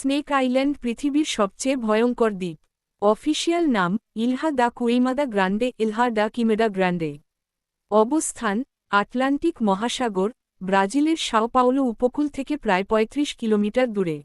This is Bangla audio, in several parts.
স্নেক আইল্যান্ড পৃথিবীর সবচেয়ে ভয়ঙ্কর দ্বীপ। অফিসিয়াল নাম Ilha da Queimada Grande, Ilha da Queimada Grande. অবস্থান, আটলান্টিক মহাসাগর, ব্রাজিলের সাও পাওলো উপকূল থেকে প্রায় ৩৫ কিলোমিটার দূরে।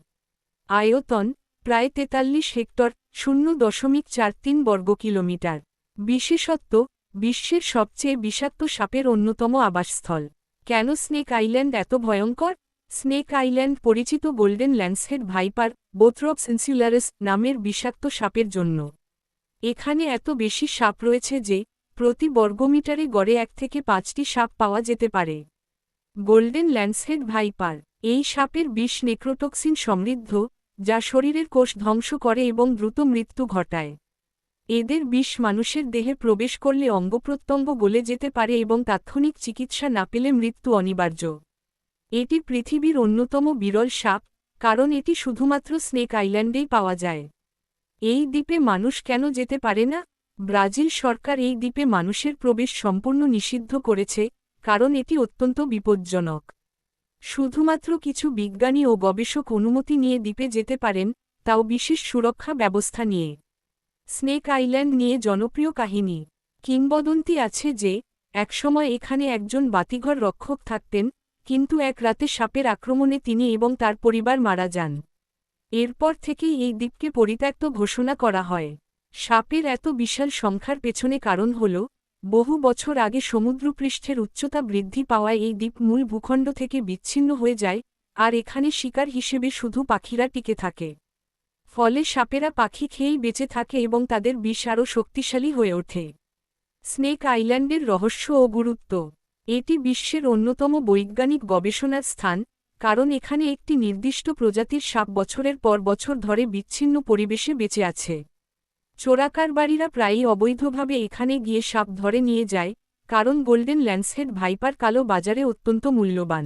আয়তন, প্রায় তেতাল্লিশ হেক্টর, শূন্য দশমিক চার তিন বর্গ কিলোমিটার। বিশেষত্ব, বিশ্বের সবচেয়ে বিষাক্ত সাপের অন্যতম আবাসস্থল। কেন স্নেক আইল্যান্ড এত ভয়ঙ্কর? স্নেক আইল্যান্ড পরিচিত golden lancehead viper Bothrops insularis নামের বিষাক্ত সাপের জন্য। এখানে এত বেশি সাপ রয়েছে যে, প্রতি বর্গমিটারে গড়ে এক থেকে পাঁচটি সাপ পাওয়া যেতে পারে। গোল্ডেন ল্যান্ডসহেড ভাইপার, এই সাপের বিষ নেক্রোটক্সিন সমৃদ্ধ, যা শরীরের কোষ ধ্বংস করে এবং দ্রুত মৃত্যু ঘটায়। এদের বিষ মানুষের দেহে প্রবেশ করলে অঙ্গপ্রত্যঙ্গ গলে যেতে পারে এবং তাৎক্ষণিক চিকিৎসা না পেলে মৃত্যু অনিবার্য। এটি পৃথিবীর অন্যতম বিরল সাপ, কারণ এটি শুধুমাত্র স্নেক আইল্যান্ডেই পাওয়া যায়। এই দ্বীপে মানুষ কেন যেতে পারে না? ব্রাজিল সরকার এই দ্বীপে মানুষের প্রবেশ সম্পূর্ণ নিষিদ্ধ করেছে, কারণ এটি অত্যন্ত বিপজ্জনক। শুধুমাত্র কিছু বিজ্ঞানী ও গবেষক অনুমতি নিয়ে দ্বীপে যেতে পারেন, তাও বিশেষ সুরক্ষা ব্যবস্থা নিয়ে। স্নেক আইল্যান্ড নিয়ে জনপ্রিয় কাহিনী। কিংবদন্তি আছে যে, একসময় এখানে একজন বাতিঘর রক্ষক থাকতেন কিন্তু এক রাতে সাপের আক্রমণে তিনি এবং তার পরিবার মারা যান। এরপর থেকেই এই দ্বীপকে পরিত্যক্ত ঘোষণা করা হয়। সাপের এত বিশাল সংখ্যার পেছনে কারণ হল, বহু বছর আগে সমুদ্রপৃষ্ঠের উচ্চতা বৃদ্ধি পাওয়ায় এই দ্বীপ মূল ভূখণ্ড থেকে বিচ্ছিন্ন হয়ে যায়, আর এখানে শিকার হিসেবে শুধু পাখিরা টিকে থাকে। ফলে সাপেরা পাখি খেয়েই বেঁচে থাকে এবং তাদের বিষ আরও শক্তিশালী হয়ে ওঠে। স্নেক আইল্যান্ডের রহস্য ও গুরুত্ব এটি বিশ্বের অন্যতম বৈজ্ঞানিক গবেষণার স্থান, কারণ এখানে একটি নির্দিষ্ট প্রজাতির সাপ বছরের পর বছর ধরে বিচ্ছিন্ন পরিবেশে বেঁচে আছে। চোরাকারবারীরা প্রায়ই অবৈধভাবে এখানে গিয়ে সাপ ধরে নিয়ে যায়, কারণ গোল্ডেন ল্যান্ডসহেড ভাইপার কালো বাজারে অত্যন্ত মূল্যবান।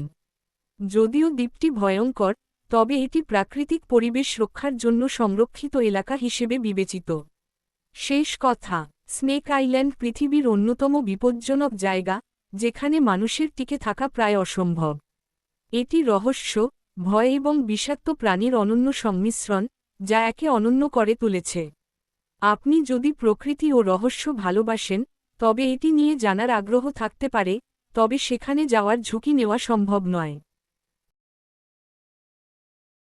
যদিও দ্বীপটি ভয়ঙ্কর, তবে এটি প্রাকৃতিক পরিবেশ রক্ষার জন্য সংরক্ষিত এলাকা হিসেবে বিবেচিত। শেষ কথা, স্নেক আইল্যান্ড পৃথিবীর অন্যতম বিপজ্জনক জায়গা যেখানে মানুষের টিকে থাকা প্রায় অসম্ভব। এটি রহস্য, ভয় এবং বিষাক্ত প্রাণীর অনন্য সংমিশ্রণ, যা একে অনন্য করে তুলেছে। আপনি যদি প্রকৃতি ও রহস্য ভালোবাসেন, তবে এটি নিয়ে জানার আগ্রহ থাকতে পারে, তবে সেখানে যাওয়ার ঝুঁকি নেওয়া সম্ভব নয়।